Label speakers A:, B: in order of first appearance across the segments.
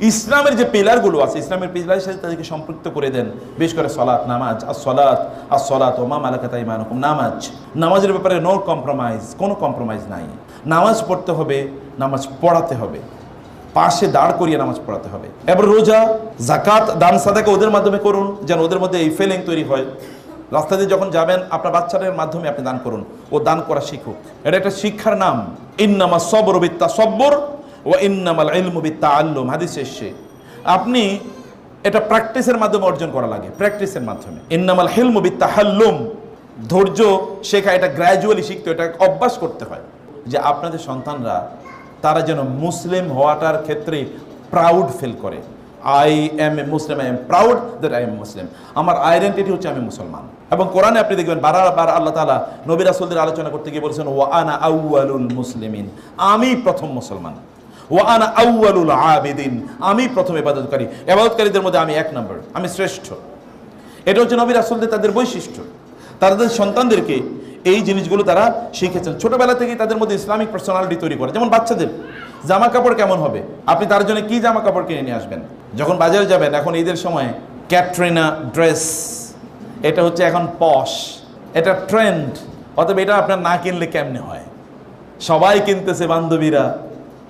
A: ইসলামের যে পিলারগুলো আছে, ইসলামের পিলারের সাথে তাদেরকে সম্পৃক্ত করে দেন। বেশ করে সলাৎ নামাজ আর সলাৎ আর সলাৎ ও মা মালাকাতা ইমানুকুম নামাজ, নামাজের ব্যাপারে নো কম্প্রোমাইজ কোনো কম্প্রোমাইজ নাই। নামাজ পড়তে হবে, নামাজ পড়াতে হবে। পাশে দাঁড় করিয়ে নামাজ পড়াতে হবে। এবার রোজা জাকাত দান, সাদাকে ওদের মাধ্যমে করুন, যেন ওদের মধ্যে এই ফিলিং তৈরি হয়। রাস্তা দিয়ে যখন যাবেন, আপনার বাচ্চাদের মাধ্যমে আপনি দান করুন। ও দান করা শিখুক। এটা একটা শিক্ষার নাম। ইন্নামা সবর বিত্তা সব্বর ও ইন্নামাল ইলমু বিত্তা আল্লুম হাদিস এসছে। আপনি এটা প্র্যাকটিসের মাধ্যমে অর্জন করা লাগে প্র্যাকটিসের মাধ্যমে। ইন্নামাল হিলমু বিত্তা হাল্লুম ধৈর্য শেখা, এটা গ্র্যাজুয়ালি শিখতে, এটা অভ্যাস করতে হয় যে আপনাদের সন্তানরা, তারা যেন মুসলিম হওয়াটার ক্ষেত্রে প্রাউড ফিল করে। I am a Muslim I am proud that I am Muslim আমার আইডেন্টিটি হচ্ছে আমি মুসলমান। এবং কোরআনে আপনি দেখবেন, বারবার আল্লাহ তালা নবী রাসুলদের আলোচনা করতে গিয়ে বলছেন ও আনা আউয়ালুল মুসলিমিন। আমি প্রথম মুসলমান। ও আনা আউয়ালুল আবিদিন। আমি প্রথম এবাদতকারী ইবাদতকারীদের মধ্যে আমি এক নম্বর। আমি শ্রেষ্ঠ। এটা হচ্ছে নবীর রাসুলদের তাদের বৈশিষ্ট্য। তাদের সন্তানদেরকে এই জিনিসগুলো তারা শিখেছেন। ছোটবেলা থেকেই তাদের মধ্যে ইসলামিক পার্সোনালিটি তৈরি করে। যেমন বাচ্চাদের জামা কাপড় কেমন হবে? আপনি তার জন্য কি জামা কাপড় কিনে নিয়ে আসবেন? যখন বাজারে যাবেন, এখন ঈদের সময় ক্যাটরিনা ড্রেস। এটা হচ্ছে এখন পশ। এটা ট্রেন্ড অতএব এটা আপনার না কিনলে কেমনে হয়? সবাই কিনতেছে বান্ধবীরা।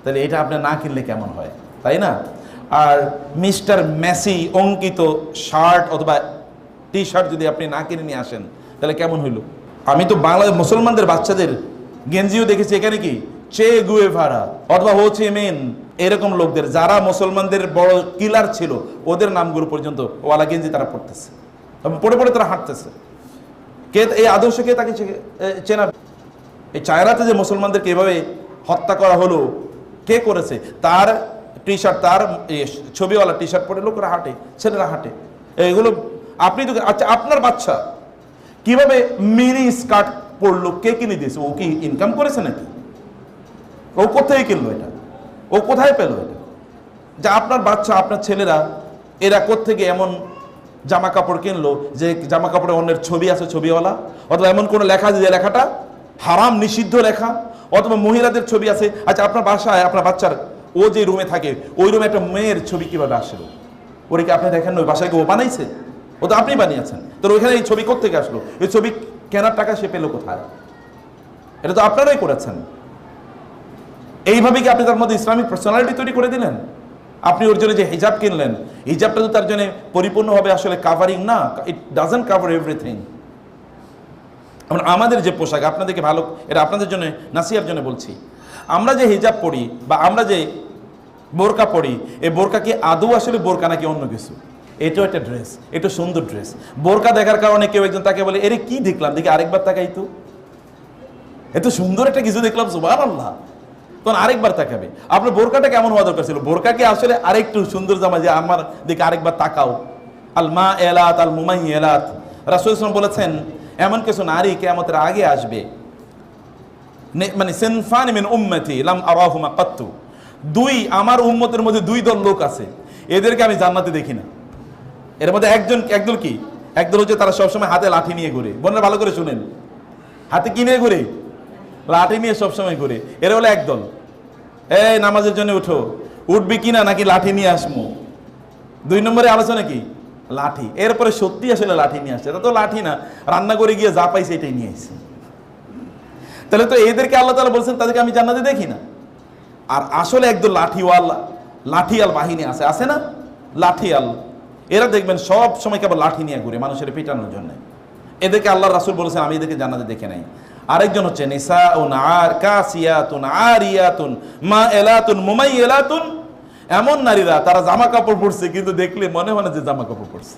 A: তাহলে এটা আপনার না কিনলে কেমন হয়? তাই না? আর মিস্টার মেসি অঙ্কিত শার্ট অথবা টি শার্ট যদি আপনি না কিনে নিয়ে আসেন, তাহলে কেমন হইল? আমি তো বাংলা মুসলমানদের বাচ্চাদের গেঞ্জিও দেখেছি এখানে কি? চে গুয়ে ভাড়া অথবা হোচে মেন, এরকম লোকদের। যারা মুসলমানদের বড় কিলার ছিল, ওদের নামগুলো পর্যন্ত ওয়ালা গেঞ্জি তারা পড়তেছে পড়ে পড়ে তারা হাঁটতেছে। কে এই আদর্শকে তাকে চে- চেনা এই চায়রাতে যে মুসলমানদেরকে এভাবে হত্যা করা হলো কে করেছে? তার টি শার্ট তার ছবিওয়ালা টি শার্ট পরে লোকরা হাঁটে, ছেলেরা হাঁটে। এগুলো আপনি তো আচ্ছা আপনার বাচ্চা কীভাবে মিনি স্কার্ট পরলো? কে কিনে দিয়েছে? ও কি ইনকাম করেছে নাকি? ও কোথায় কিনলো এটা? ও কোথায় পেল এটা? যে আপনার বাচ্চা, আপনার ছেলেরা, এরা কোত্থেকে এমন জামা কাপড় কিনলো যে জামা কাপড়ে অন্যের ছবি আছে, ছবিওয়ালা? অথবা এমন কোনো লেখা আছে যে লেখাটা হারাম নিষিদ্ধ লেখা, অথবা মহিলাদের ছবি আছে। আচ্ছা আপনার বাসায়, আপনার বাচ্চার, ও যে রুমে থাকে, ওই রুমে একটা মেয়ের ছবি কীভাবে আসলো ওরে কি আপনি দেখেন ওই বাসায় ও বানাইছে? ও তো আপনি বানিয়েছেন। তো ওইখানে এই ছবি কোথেকে আসলো? এই ছবি কেনার টাকা সে পেল কোথায়? এটা তো আপনারাই করেছেন। এইভাবে কি আপনি তার মধ্যে ইসলামিক পার্সোনালিটি তৈরি করে দিলেন? আপনি ওর জন্য যে হিজাব কিনলেন, হিজাবটা তো তার জন্য পরিপূর্ণভাবে আসলে কাভারিং না ইট ডাজেন্ট কাভার এভরিথিং এখন আমাদের যে পোশাক, আপনাদেরকে ভালো, এটা আপনাদের জন্য, নাসিয়ার জন্য বলছি। আমরা যে হিজাব পরি বা আমরা যে বোরকা পড়ি এই বোরকা কি আদৌ আসলে বোরকা নাকি অন্য কিছু? এটাও একটা ড্রেস, এটা সুন্দর ড্রেস। বোরকা দেখার কারণে কেউ একজন তাকে বলে, এরে কি দেখলাম? দেখি আরেকবার তাকাই তো। এত সুন্দর একটা কিছু দেখলাম সুবাহ আল্লাহ তখন আরেকবার তাকাবে। আপনার বোরকাটা কেমন হওয়া দরকার ছিল? বোরকাকে আসলে আরেকটু সুন্দর জামা যে আমার দিকে আরেকবার তাকাও? আল মা এলাত আল মুমাই এলাত রাসুল বলেছেন এমন কিছু নারী কেমতের আগে আসবে। মানে সেনফান মিন উম্মতি লাম আরাহুমা কাত্তু। দুই, আমার উম্মতের মধ্যে দুই দল লোক আছে। এদেরকে আমি জান্নাতে দেখি না। এর মধ্যে একজন, একদল কি? একদল হচ্ছে তারা সবসময় হাতে লাঠি নিয়ে ঘুরে। বোনরা ভালো করে শুনেন। হাতে কি নিয়ে ঘুরে? লাঠি নিয়ে সবসময় ঘুরে। এরা হলো একদল। এই নামাজের জন্য উঠো। উঠবি কিনা নাকি লাঠি নিয়ে আসমো? দুই নম্বরে আলোচনা কি? লাঠি। এরপরে সত্যি আসলে লাঠি নিয়ে আসছে। এটা তো লাঠি না। রান্না করে গিয়ে যা পাইছে এটাই নিয়ে আসছে। তাহলে তো এদেরকে আল্লাহ তালা বলছেন, তাদেরকে আমি জান্নাতে দেখি না। আর আসলে একদম লাঠিওয়াল, লাঠিয়াল বাহিনী আছে। আছে না? লাঠিয়াল। এরা দেখবেন সব সময় কেবল লাঠি নিয়ে ঘুরে, মানুষের পিটানোর জন্য। এদেরকে আল্লাহ রাসুল বলেছেন, আমি এদেরকে জান্নাতে দেখে নাই। আরেকজন হচ্ছে নিসা উন আর কাসিয়াতুন আরিয়াতুন মা এলাতুন মুমাই এলাতুন এমন নারীরা, তারা জামা কাপড় পরছে, কিন্তু দেখলে মনে হয় না যে জামা কাপড় পরছে।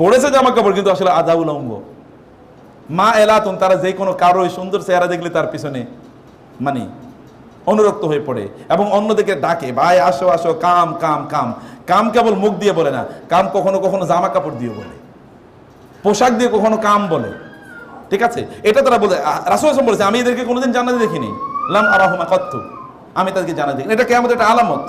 A: পড়েছে জামা কাপড়, কিন্তু আসলে আধা উলঙ্গ মা এলাতুন, তারা যে কোনো কারও সুন্দর চেহারা দেখলে তার পিছনে মানে অনুরক্ত হয়ে পড়ে এবং অন্যদিকে ডাকে, ভাই, আসো আসো, কাম কাম কাম। কাম কেবল মুখ দিয়ে বলে না, কাম কখনো কখনো জামা কাপড় দিয়ে বলে। পোশাক দিয়ে কখনো কাম বলে। ঠিক আছে? এটা তারা বলে রাসুল আসলাম বলেছে, আমি এদেরকে কোনোদিন জানাতে দেখিনি। লাম আরাহমা কত্তু আমি তাদেরকে জানা দেখি এটা কেমন একটা আলামত।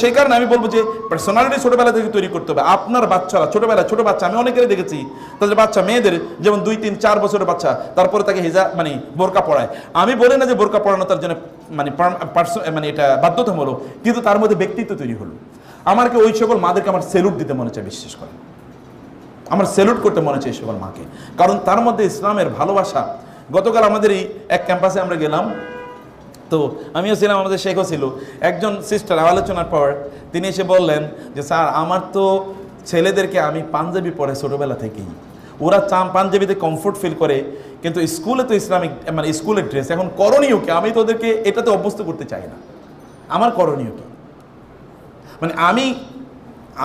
A: সেই কারণে আমি বলব যে পার্সোনালিটি ছোটবেলা থেকে তৈরি করতে হবে। আপনার বাচ্চারা ছোটবেলা ছোট বাচ্চা, আমি অনেকেরই দেখেছি, তাদের বাচ্চা মেয়েদের যেমন দুই, তিন, চার বছরের বাচ্চা, তারপরে তাকে হেজা মানে বোরকা পড়ায় আমি বলি না যে বোরকা পড়ানো তার জন্য মানে মানে এটা বাধ্যতামূলক, কিন্তু তার মধ্যে ব্যক্তিত্ব তৈরি হলো। আমারকে ওই সকল মাদেরকে আমার সেলুট দিতে মনে চায়? বিশ্বাস করেন। আমার সেলুট করতে মনে চাই সকল মাকে। কারণ তার মধ্যে ইসলামের ভালোবাসা, গতকাল আমাদের এই এক ক্যাম্পাসে আমরা গেলাম তো আমিও ছিলাম আমাদের শেখও ছিল। একজন সিস্টার আলোচনার পর তিনি এসে বললেন যে, স্যার, আমার তো ছেলেদেরকে আমি পাঞ্জাবি পরে ছোটোবেলা থেকেই। ওরা চাম পাঞ্জাবিতে কমফোর্ট ফিল করে, কিন্তু স্কুলে তো ইসলামিক মানে স্কুলের ড্রেস এখন করণীয় কি? আমি তো ওদেরকে এটাতে অভ্যস্ত করতে চাই না। আমার করণীয় কি? মানে আমি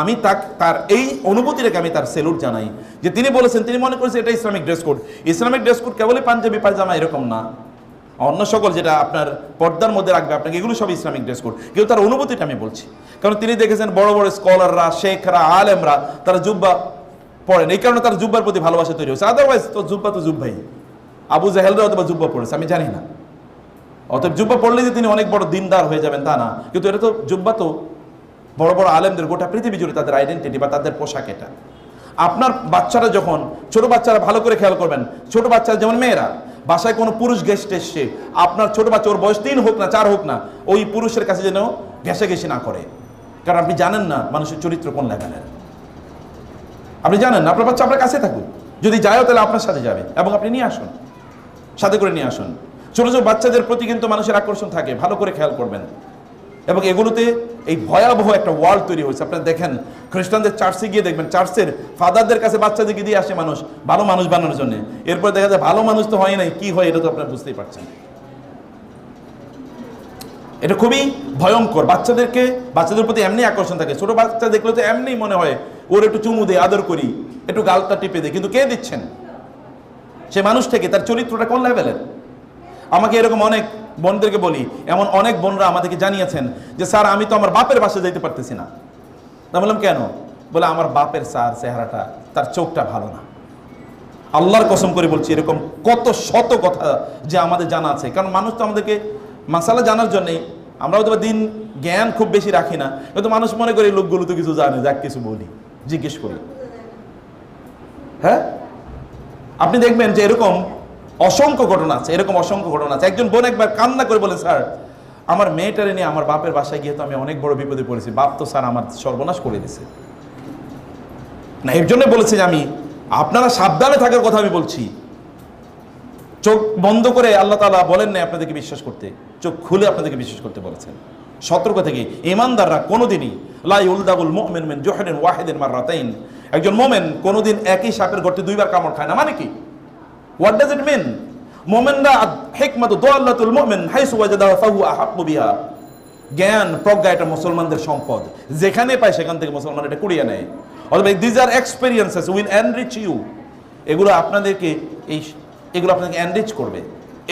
A: আমি তাক, তার এই অনুভূতিটাকে আমি তার সেলুট জানাই। যে তিনি বলেছেন, তিনি মনে করেছেন এটা Islamic dress code Islamic dress code কেবলই পাঞ্জাবি, পায়জামা এরকম না। অন্য সকল যেটা আপনার পর্দার মধ্যে রাখবে আপনাকে, এগুলো সব ইসলামিক ড্রেস কোড। কিন্তু তার অনুভূতিটা আমি বলছি। কারণ তিনি দেখেছেন বড় বড় স্কলাররা, শেখরা, আলেমরা, তারা জুব্বা পড়েন। এই কারণে তার জুব্বার প্রতি ভালোবাসা তৈরি হয়েছে। আদারওয়াইজ তো জুব্বা তো জুব্বাই। আবু জাহেলরা অথবা জুব্বা পড়েছে, আমি জানি না। অতএব জুব্বা পড়লে যে তিনি অনেক বড় দিনদার হয়ে যাবেন, তা না। কিন্তু এটা তো জুব্বা তো বড় বড় আলেমদের, গোটা পৃথিবী জুড়ে তাদের আইডেন্টিটি বা তাদের পোশাক এটা। আপনার বাচ্চারা যখন, ছোট বাচ্চারা ভালো করে খেয়াল করবেন, ছোট বাচ্চারা, যেমন মেয়েরা বাসায় কোনো পুরুষ গেস্ট এসছে, আপনার ছোট বাচ্চা, ওর বয়স তিন হোক না, চার হোক না, ওই পুরুষের কাছে যেন ঘেঁষাঘেঁষি না করে। কারণ আপনি জানেন না মানুষের চরিত্র কোন লেভেলের। আপনি জানেন না, আপনার বাচ্চা আপনার কাছে থাকুক। যদি যায়ও তাহলে আপনার সাথে যাবে এবং আপনি নিয়ে আসুন, সাথে করে নিয়ে আসুন। ছোটো ছোটো বাচ্চাদের প্রতি কিন্তু মানুষের আকর্ষণ থাকে, ভালো করে খেয়াল করবেন। এবং এগুলোতে এই ভয়াবহ একটা ওয়ার্ল্ড তৈরি হয়েছে। আপনারা দেখেন, খ্রিস্টানদের চার্চে গিয়ে দেখবেন, চার্চের ফাদারদের কাছে বাচ্চাদেরকে দিয়ে আসে মানুষ, ভালো মানুষ বানানোর জন্য। এরপর দেখা যায়, ভালো মানুষ তো হয় নাই, কি হয় এটা তো আপনারা বুঝতেই পারছেন। এটা খুবই ভয়ঙ্কর। বাচ্চাদেরকে, বাচ্চাদের প্রতি এমনি আকর্ষণ থাকে। ছোট বাচ্চা দেখলে তো এমনি মনে হয়, ওর একটু চুমু দেয়, আদর করি, একটু গালটা টিপে দেয়। কিন্তু কে দিচ্ছেন? সে মানুষ থেকে, তার চরিত্রটা কোন লেভেলের আমাকে এরকম অনেক বোনদেরকে বলি, এমন অনেক বোনরা আমাদেরকে জানিয়েছেন যে, স্যার, আমি তো আমার বাপের বাসায় যাইতে পারতেছি না। তা বললাম, কেন? বলে, আমার বাপের স্যার চেহারাটা, তার চোখটা ভালো না। আল্লাহর কসম করে বলছি, এরকম কত শত কথা যে আমাদের জানা আছে। কারণ মানুষ তো আমাদেরকে মাসালা জানার জন্যই আমরা হয়তো দিন জ্ঞান খুব বেশি রাখি না, কিন্তু মানুষ মনে করে লোকগুলো তো কিছু জানে, যাক কিছু বলি, জিজ্ঞেস করি। হ্যাঁ? আপনি দেখবেন যে, এরকম অসংখ্য ঘটনা আছে, এরকম অসংখ্য ঘটনা আছে। একজন বোন একবার কান্না করে বলে, স্যার, আমার মেয়েটারে নিয়ে আমার বাপের বাসায় গিয়ে তো আমি অনেক বড় বিপদে পড়েছি। বাপ তো, স্যার, আমার সর্বনাশ করে দিছে না, এর জন্য বলেছি যে আমি, আপনারা সাবধানে থাকার কথা আমি বলছি। চোখ বন্ধ করে আল্লাহ তালা বলেন না আপনাদেরকে বিশ্বাস করতে। চোখ খুলে আপনাদেরকে বিশ্বাস করতে বলেছেন। সতর্ক থেকে ইমানদাররা কোনোদিনই লাই উলদাবুল মোমেন মেন জোহেন ওয়াহেদিন মার রাতাইন একজন মোমেন কোনোদিন একই সাপের গর্তে দুইবার কামড় খায় না। মানে কি? হোয়াট ডাজ ইট মিন মোমেনরা হেকমাত দোয়াল্লাতুল মোমেন হাইসু ওয়াজাদা ফাহু আহাব্বু বিহা জ্ঞান প্রজ্ঞা এটা মুসলমানদের সম্পদ। যেখানে পায় সেখান থেকে মুসলমান এটা কুড়িয়ে নেয়। অথবা these are experiences will enrich you এগুলো আপনাদেরকে এই এগুলো আপনাদেরকে এনরিচ করবে।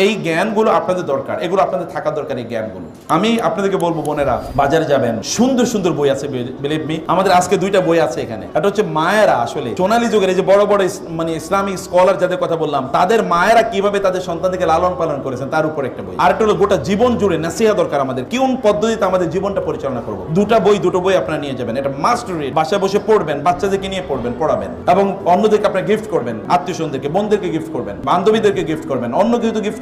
A: এই জ্ঞানগুলো আপনাদের দরকার, এগুলো আপনাদের থাকা দরকার এই জ্ঞানগুলো। আমি আপনাদেরকে বলব, বোনেরা, বাজারে যাবেন, সুন্দর সুন্দর বই আছে বিলিভ মি আমাদের আজকে দুইটা বই আছে এখানে। এটা হচ্ছে মায়েরা আসলে, সোনালী যুগের এই যে বড় বড় মানে ইসলামিক স্কলার যাদের কথা বললাম, তাদের মায়েরা কীভাবে তাদের সন্তানদেরকে লালন পালন করেছেন, তার উপর একটা বই। আর একটা হলো গোটা জীবন জুড়ে নাসিহা দরকার আমাদের কোন পদ্ধতিতে আমাদের জীবনটা পরিচালনা করব। দুটা বই, দুটো বই আপনারা নিয়ে যাবেন, এটা মাস্ট রিড বাসায় বসে পড়বেন, বাচ্চাদেরকে নিয়ে পড়বেন, পড়াবেন, এবং অন্যদেরকে আপনারা গিফট করবেন, আত্মীয় স্বজনদেরকে, বোনদেরকে গিফট করবেন, বান্ধবীদেরকে গিফট করবেন, অন্য তো গিফট